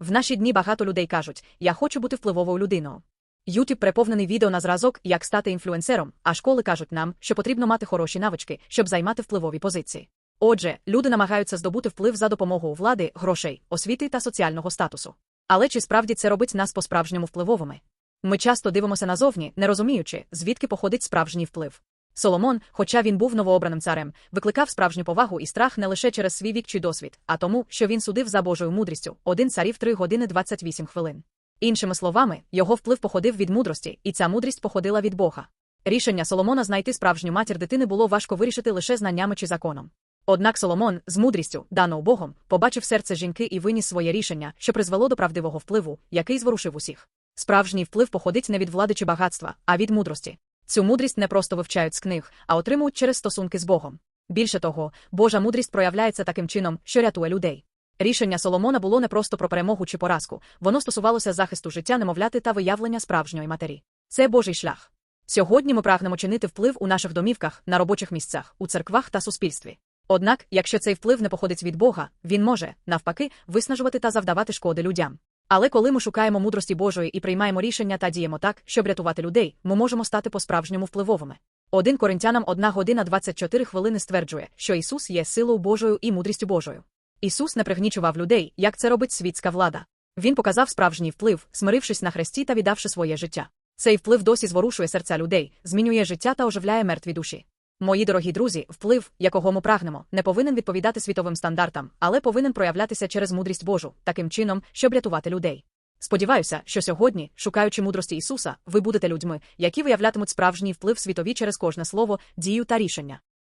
В наші дні багато людей кажуть, я хочу бути впливовою людиною. YouTube переповнений відео на зразок, як стати інфлюенсером, а школи кажуть нам, що потрібно мати хороші навички, щоб займати впливові позиції. Отже, люди намагаються здобути вплив за допомогою влади, грошей, освіти та соціального статусу. Але чи справді це робить нас по-справжньому впливовими? Ми часто дивимося назовні, не розуміючи, звідки походить справжній вплив. Соломон, хоча він був новообраним царем, викликав справжню повагу і страх не лише через свій вік чи досвід, а тому, що він судив за Божою мудрістю один царів 3 години 28 хвилин. Іншими словами, його вплив походив від мудрості, і ця мудрість походила від Бога. Рішення Соломона знайти справжню матір дитини було важко вирішити лише знаннями чи законом. Однак Соломон, з мудрістю, даною Богом, побачив серце жінки і виніс своє рішення, що призвело до правдивого впливу, який зворушив усіх. Справжній вплив походить не від влади чи багатства, а від мудрості. Цю мудрість не просто вивчають з книг, а отримують через стосунки з Богом. Більше того, Божа мудрість проявляється таким чином, що рятує людей. Рішення Соломона було не просто про перемогу чи поразку, воно стосувалося захисту життя немовляти та виявлення справжньої матері. Це Божий шлях. Сьогодні ми прагнемо чинити вплив у наших домівках, на робочих місцях, у церквах та суспільстві. Однак, якщо цей вплив не походить від Бога, він може, навпаки, виснажувати та завдавати шкоди людям. Але коли ми шукаємо мудрості Божої і приймаємо рішення та діємо так, щоб рятувати людей, ми можемо стати по-справжньому впливовими. Один Коринтянам 1 година 24 хвилини стверджує, що Ісус є силою Божою і мудрістю Божою. Ісус не пригнічував людей, як це робить світська влада. Він показав справжній вплив, смирившись на хресті та віддавши своє життя. Цей вплив досі зворушує серця людей, змінює життя та оживляє мертві душі. Мої дорогі друзі, вплив, якого ми прагнемо, не повинен відповідати світовим стандартам, але повинен проявлятися через мудрість Божу, таким чином, щоб рятувати людей. Сподіваюся, що сьогодні, шукаючи мудрості Ісуса, ви будете людьми, які виявлятимуть справжній вплив світові через кожне слово, дію та рішення.